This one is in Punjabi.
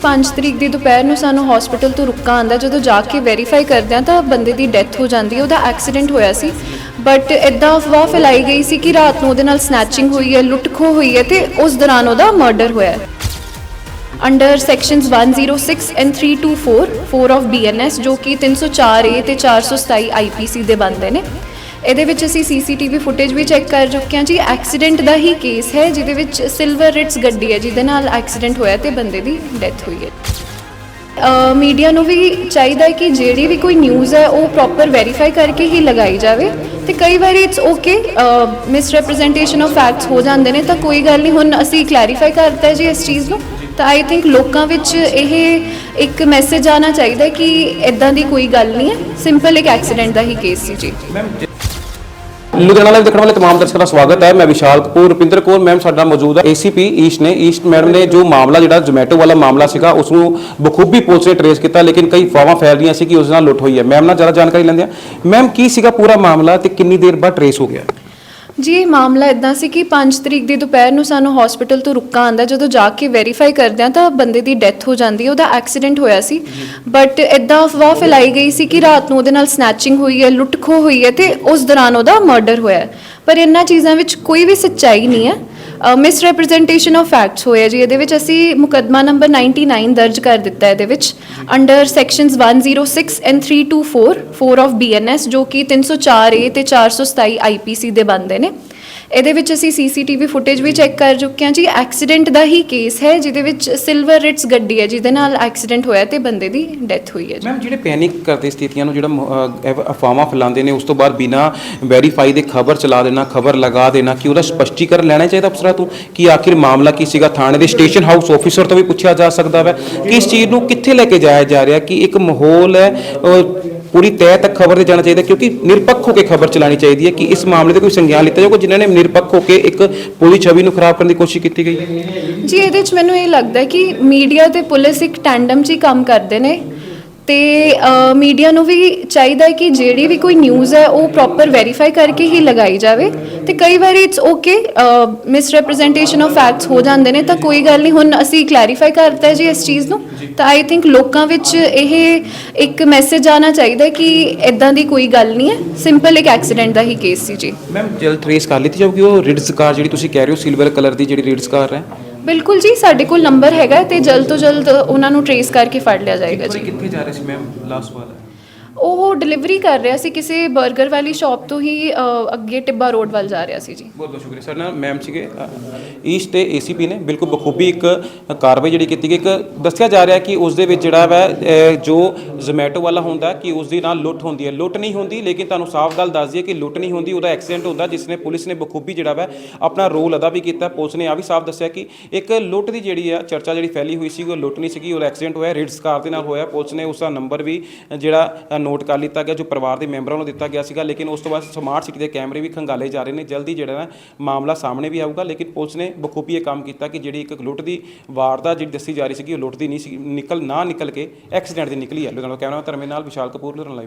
5 ਤਰੀਕ ਦੀ ਦੁਪਹਿਰ ਨੂੰ ਸਾਨੂੰ ਹਸਪੀਟਲ ਤੋਂ ਰੁਕਾ ਆਂਦਾ ਜਦੋਂ ਜਾ ਕੇ ਵੈਰੀਫਾਈ ਕਰਦੇ ਆ ਤਾਂ ਬੰਦੇ ਦੀ ਡੈਥ ਹੋ ਜਾਂਦੀ ਹੈ। ਉਹਦਾ ਐਕਸੀਡੈਂਟ ਹੋਇਆ ਸੀ। ਬਟ ਇਦਾਂ ਅਫਵਾਹ ਫੈਲਾਈ ਗਈ ਸੀ ਕਿ ਰਾਤ ਨੂੰ ਉਹਦੇ ਨਾਲ ਸਨੈਚਿੰਗ ਹੋਈ ਹੈ ਲੁੱਟ ਖੋਹ ਹੋਈ ਹੈ ਤੇ ਉਸ ਦੌਰਾਨ ਉਹਦਾ ਮਰਡਰ ਹੋਇਆ ਹੈ। Under sections 106 and 324 4 of BNS ਜੋ ਕਿ 304 ਏ ਤੇ 427 ਆਈਪੀਸੀ ਦੇ ਬੰਦੇ ਨੇ। ਇਹਦੇ ਵਿੱਚ ਅਸੀਂ ਸੀਸੀਟੀਵੀ ਫੁਟੇਜ ਵੀ ਚੈੱਕ ਕਰ ਚੁੱਕੇ ਹਾਂ ਜੀ। ਐਕਸੀਡੈਂਟ ਦਾ ਹੀ ਕੇਸ ਹੈ, ਜਿਹਦੇ ਵਿੱਚ ਸਿਲਵਰ ਰਿਟਸ ਗੱਡੀ ਹੈ, ਜਿਹਦੇ ਨਾਲ ਐਕਸੀਡੈਂਟ ਹੋਇਆ ਤੇ ਬੰਦੇ ਦੀ ਡੈਥ ਹੋਈ ਹੈ। ਮੀਡੀਆ ਨੂੰ ਵੀ ਚਾਹੀਦਾ ਹੈ ਕਿ ਜਿਹੜੀ ਵੀ ਕੋਈ ਨਿਊਜ਼ ਹੈ, ਉਹ ਪ੍ਰੋਪਰ ਵੈਰੀਫਾਈ ਕਰਕੇ ਹੀ ਲਗਾਈ ਜਾਵੇ। ਤੇ ਕਈ ਵਾਰੀ it's okay misrepresentation of facts ਹੋ ਜਾਂਦੇ ਨੇ, ਤਾਂ ਕੋਈ ਗੱਲ ਨਹੀਂ, ਹੁਣ ਅਸੀਂ ਕਲੈਰੀਫਾਈ ਕਰਤਾ ਜੀ ਇਸ ਚੀਜ਼ ਨੂੰ। ਤਾਂ ਆਈ ਥਿੰਕ ਲੋਕਾਂ ਵਿੱਚ ਇਹ ਇੱਕ ਮੈਸੇਜ ਆਣਾ ਚਾਹੀਦਾ ਕਿ ਇਦਾਂ ਦੀ ਕੋਈ ਗੱਲ ਨਹੀਂ ਹੈ। ਸਿੰਪਲ ਇੱਕ ਐਕਸੀਡੈਂਟ ਦਾ ਹੀ ਕੇਸ ਸੀ ਜੀ। ਲੁਧਿਆਣਾ ਲਾਈਵ ਦੇਖਣ ਵਾਲੇ तमाम ਦਰਸ਼ਕਾਂ ਦਾ ਸਵਾਗਤ ਹੈ ਮੈਂ ਵਿਸ਼ਾਲ ਕਪੂਰ ਰੁਪਿੰਦਰ ਕੌਰ ਮੈਮ ਸਾਡਾ ਮੌਜੂਦ ਹੈ ਏਸੀਪੀ ਈਸਟ ਨੇ ਈਸਟ ਮੈਡਮ ਨੇ ਜੋ ਮਾਮਲਾ ਜਿਹੜਾ ਜ਼ੋਮੈਟੋ ਵਾਲਾ ਮਾਮਲਾ ਸੀਗਾ ਉਸ ਨੂੰ ਬਖੂਬੀ ਪੁਲਿਸ ਨੇ ਟਰੇਸ ਕੀਤਾ ਲੇਕਿਨ ਕਈ ਫਾਵਾਂ ਫੈਲ ਰਹੀਆਂ ਸੀ ਕਿ ਉਸ ਨਾਲ ਲੁੱਟ ਹੋਈ ਹੈ ਮੈਮ ਨਾਲ ਜ਼ਿਆਦਾ ਜਾਣਕਾਰੀ ਲੈਂਦੇ ਆ ਮੈਮ ਕੀ ਸੀਗਾ ਪੂਰਾ ਮਾਮਲਾ ਤੇ ਕਿੰਨੀ ਦੇਰ ਬਾਅਦ ਟਰੇਸ ਹੋ ਗਿਆ ਜੀ ਇਹ ਮਾਮਲਾ ਇਦਾਂ ਸੀ ਕਿ 5 ਤਰੀਕ ਦੀ ਦੁਪਹਿਰ ਨੂੰ ਸਾਨੂੰ ਹਸਪੀਟਲ ਤੋਂ ਰੁਕਾ ਆਂਦਾ ਜਦੋਂ ਜਾ ਕੇ ਵੈਰੀਫਾਈ ਕਰਦੇ ਆ ਤਾਂ ਬੰਦੇ ਦੀ ਡੈਥ ਹੋ ਜਾਂਦੀ ਹੈ, ਉਹਦਾ ਐਕਸੀਡੈਂਟ ਹੋਇਆ ਸੀ। ਬਟ ਇਦਾਂ ਅਫਵਾਹ ਫੈਲਾਈ ਗਈ ਸੀ ਕਿ ਰਾਤ ਨੂੰ ਉਹਦੇ ਨਾਲ ਸਨੈਚਿੰਗ ਹੋਈ ਹੈ, ਲੁੱਟ ਖੋਹ ਹੋਈ ਹੈ ਤੇ ਉਸ ਦੌਰਾਨ ਉਹਦਾ ਮਰਡਰ ਹੋਇਆ ਹੈ। ਪਰ ਇਹਨਾਂ ਚੀਜ਼ਾਂ ਵਿੱਚ ਕੋਈ ਵੀ ਸੱਚਾਈ ਨਹੀਂ ਹੈ। ਮਿਸ ਰਿਪਰੈਜ਼ੈਂਟੇਸ਼ਨ ਆਫ ਫੈਕਟਸ ਹੋਇਆ ਜੀ। ਇਹਦੇ ਵਿੱਚ ਅਸੀਂ ਮੁਕੱਦਮਾ ਨੰਬਰ 99 ਦਰਜ ਕਰ ਦਿੱਤਾ ਹੈ ਇਹਦੇ ਵਿੱਚ। Under sections 106 and 324 4 of BNS ਜੋ ਕਿ 304 ਏ ਤੇ 427 ਆਈਪੀਸੀ ਦੇ ਬੰਦੇ ਨੇ। ਇਹਦੇ ਵਿੱਚ ਅਸੀਂ ਸੀਸੀਟੀਵੀ ਫੁਟੇਜ ਵੀ ਚੈੱਕ ਕਰ ਚੁੱਕੇ ਹਾਂ ਜੀ। ਐਕਸੀਡੈਂਟ ਦਾ ਹੀ ਕੇਸ ਹੈ, ਜਿਹਦੇ ਵਿੱਚ ਸਿਲਵਰ ਰਿਟਸ ਗੱਡੀ ਹੈ, ਜਿਹਦੇ ਨਾਲ ਐਕਸੀਡੈਂਟ ਹੋਇਆ ਤੇ ਬੰਦੇ ਦੀ ਡੈਥ ਹੋਈ ਹੈ ਜੀ। ਮੈਮ ਜਿਹੜੇ ਪੈਨਿਕ ਕਰਦੇ ਸਥਿਤੀਆਂ ਨੂੰ ਜਿਹੜਾ ਅਹ ਅਫਵਾਹਾਂ ਫੈਲਾਉਂਦੇ ਨੇ, ਉਸ ਤੋਂ ਬਾਅਦ ਬਿਨਾ ਵੈਰੀਫਾਈ ਦੇ ਖਬਰ ਚਲਾ ਦੇਣਾ, ਖਬਰ ਲਗਾ ਦੇਣਾ, ਕਿ ਉਹਦਾ ਸਪਸ਼ਟੀਕਰਨ ਲੈਣਾ ਚਾਹੀਦਾ ਅਫਸਰਾਂ ਤੋਂ? ਕਿ ਆਖਿਰ ਮਾਮਲਾ ਕੀ ਸੀਗਾ? ਥਾਣੇ ਦੇ ਸਟੇਸ਼ਨ ਹਾਊਸ ਆਫੀਸਰ ਤੋਂ ਵੀ ਪੁੱਛਿਆ ਜਾ ਸਕਦਾ ਵੈ। ਕਿ ਇਸ ਚੀਜ਼ ਨੂੰ ਕਿੱਥੇ ਲੈ ਕੇ ਜਾਇਆ ਜਾ ਰਿਹਾ? ਕਿ ਇੱਕ ਮਾਹੌਲ ਹੈ ਅਹ ਪੂਰੀ ਤਹਿ ਤੱਕ ਖਬਰ ਤੇ ਜਾਣਾ ਚਾਹੀਦਾ, ਕਿਉਂਕਿ ਨਿਰਪੱਖ ਹੋ ਕੇ ਖਬਰ ਚਲਾਣੀ ਚਾਹੀਦੀ ਹੈ ਕਿ ਇਸ ਮਾਮਲੇ ਤੇ ਕੋਈ ਸੰਗਿਆਨ ਲਿੱਤਾ ਜਾਊਗਾ, ਜਿਨ੍ਹਾਂ ਨੇ ਨਿਰਪੱਖ ਹੋ ਕੇ ਇੱਕ ਪੁਲਿਸ ਛਵੀ ਨੂੰ ਖਰਾਬ ਕਰਨ ਦੀ ਕੋਸ਼ਿਸ਼ ਕੀਤੀ ਗਈ। ਜੀ, ਇਹਦੇ ਵਿੱਚ ਮੈਨੂੰ ਇਹ ਲੱਗਦਾ ਹੈ ਕਿ ਮੀਡੀਆ ਤੇ ਪੁਲਿਸ ਇੱਕ ਟੈਂਡਮ 'ਚ ਹੀ ਕੰਮ ਕਰਦੇ ਨੇ। ਤੇ ਮੀਡੀਆ ਨੂੰ ਵੀ ਚਾਹੀਦਾ ਹੈ ਕਿ ਜਿਹੜੀ ਵੀ ਕੋਈ ਨਿਊਜ਼ ਹੈ ਉਹ ਪ੍ਰੋਪਰ ਵੈਰੀਫਾਈ ਕਰਕੇ ਹੀ ਲਗਾਈ ਜਾਵੇ। ਤੇ ਕਈ ਵਾਰੀ it's okay misrepresentation of facts ਹੋ ਜਾਂਦੇ ਨੇ ਤਾਂ ਕੋਈ ਗੱਲ ਨਹੀਂ ਹੁਣ ਅਸੀਂ ਕਲੈਰੀਫਾਈ ਕਰਤਾ ਜੀ ਇਸ ਚੀਜ਼ ਨੂੰ। ਤਾਂ ਆਈ ਥਿੰਕ ਲੋਕਾਂ ਵਿੱਚ ਇਹ ਇੱਕ ਮੈਸੇਜ ਆਣਾ ਚਾਹੀਦਾ ਕਿ ਇਦਾਂ ਦੀ ਕੋਈ ਗੱਲ ਨਹੀਂ ਹੈ। ਸਿੰਪਲ ਇੱਕ ਐਕਸੀਡੈਂਟ ਦਾ ਹੀ ਕੇਸ ਸੀ ਜੀ। ਮੈਮ ਜਲਦ ਟ੍ਰੇਸ ਕਰ ਲਈ ਜਾਊਗੀ ਉਹ ਰਿਡਸ ਕਾਰ ਜਿਹੜੀ ਤੁਸੀਂ ਕਹਿ ਰਹੇ ਹੋ ਸਿਲਵਰ ਕਲਰ ਦੀ ਜਿਹੜੀ ਰਿਡਸ ਕਾਰ ਹੈ ਬਿਲਕੁਲ ਜੀ ਸਾਡੇ ਕੋਲ ਨੰਬਰ ਹੈਗਾ ਤੇ ਜਲਦ ਤੋਂ ਜਲਦ ਉਹਨਾਂ ਨੂੰ ਟਰੇਸ ਕਰਕੇ ਫੜ ਲਿਆ ਜਾਏਗਾ ਜੀ। ਕਿੱਥੇ ਜਾ ਰਹੇ ਸੀ ਮੈਮ ਲਾਸਟ ਵਾਰ? ਉਹ ਡਿਲੀਵਰੀ ਕਰ ਰਿਹਾ ਸੀ ਕਿਸੇ 버ਗਰ ਵਾਲੀ ਸ਼ਾਪ ਤੋਂ ਹੀ ਅ, ਅੱਗੇ ਟਿੱਬਾ ਰੋਡ ਵੱਲ ਜਾ ਰਿਹਾ ਸੀ ਜੀ। ਬਹੁਤ ਬਹੁਤ ਸ਼ੁਕਰੀਆ ਸਰ। ਨਾ ਮੈਮ ਸੀਗੇ ਈਸਟ ਤੇ ਏਸੀਪੀ ਨੇ ਬਿਲਕੁਲ ਬਖੂਬੀ ਇੱਕ ਕਾਰਵਾਈ ਜਿਹੜੀ ਕੀਤੀ ਗਈ। ਇੱਕ ਦੱਸਿਆ ਜਾ ਰਿਹਾ ਕਿ ਉਸ ਦੇ ਵਿੱਚ ਜਿਹੜਾ ਵਾ ਅਹ, ਜੋ ਜ਼ੋਮੈਟੋ ਵਾਲਾ ਹੁੰਦਾ ਕਿ ਉਸ ਦੀ ਨਾਲ ਲੁੱਟ ਹੁੰਦੀ ਹੈ। ਲੁੱਟ ਨਹੀਂ ਹੁੰਦੀ ਲੇਕਿਨ ਤੁਹਾਨੂੰ ਸਾਫ਼ ਗੱਲ ਦੱਸ ਦਈਏ ਕਿ ਲੁੱਟ ਨਹੀਂ ਹੁੰਦੀ ਉਹਦਾ ਐਕਸੀਡੈਂਟ ਹੁੰਦਾ ਜਿਸ ਨੇ ਪੁਲਿਸ ਨੇ ਬਖੂਬੀ ਜਿਹੜਾ ਵਾ ਆਪਣਾ ਰੋਲ ਅਦਾ ਵੀ ਕੀਤਾ। ਪੁਲਿਸ ਨੇ ਆ ਵੀ ਸਾਫ਼ ਦੱਸਿਆ ਕਿ ਇੱਕ ਲੁੱਟ ਦੀ ਜਿਹੜੀ ਆ ਚਰਚਾ ਜਿਹੜੀ ਫੈਲੀ ਹੋਈ ਸੀ ਉਹ ਲੁੱਟ ਨਹੀਂ ਸੀਗੀ ਉਹਦਾ ਐਕਸੀਡੈਂਟ ਹੋਇਆ ਰਿਡਸ ਕਾਰ ਦੇ ਨਾਲ ਹੋਇਆ। ਪੁਲਿਸ ਨੇ ਉਸ ਦਾ ਨੰਬਰ ਵੀ ਜਿਹੜਾ ਨੋਟ ਕਰ ਲਿੱਤਾ ਗਿਆ, ਜੋ ਪਰਿਵਾਰ ਦੇ ਮੈਂਬਰਾਂ ਨੂੰ ਦਿੱਤਾ ਗਿਆ ਸੀਗਾ, ਲੇਕਿਨ ਉਸ ਤੋਂ ਬਾਅਦ ਸਮਾਰਟ ਸਿਟੀ ਦੇ ਕੈਮਰੇ ਵੀ ਖੰਗਾਲੇ ਜਾ ਰਹੇ ਨੇ, ਜਲਦੀ ਜਿਹੜਾ ਨਾ ਮਾਮਲਾ ਸਾਹਮਣੇ ਵੀ ਆਊਗਾ, ਲੇਕਿਨ ਪੁਲਿਸ ਨੇ ਬਖੂਬੀ ਇਹ ਕੰਮ ਕੀਤਾ ਕਿ ਜਿਹੜੀ ਇੱਕ ਲੁੱਟ ਦੀ ਵਾਰਦਾਤ ਜਿਹੜੀ ਦੱਸੀ ਜਾ ਰਹੀ ਸੀਗੀ, ਉਹ ਲੁੱਟ ਦੀ ਨਹੀਂ ਸੀ, ਨਿਕਲ ਨਾ ਨਿਕਲ ਕੇ ਐਕਸੀਡੈਂਟ ਦੀ ਨਿਕਲੀ ਹੈ। ਲੁਧਿਆਣਾ ਕੈਮਰਾ ਧਰਮੇ ਨਾਲ ਵਿਸ਼ਾਲ ਕਪੂਰ, ਲੁਧਿਆਣਾ ਲਾਈਵ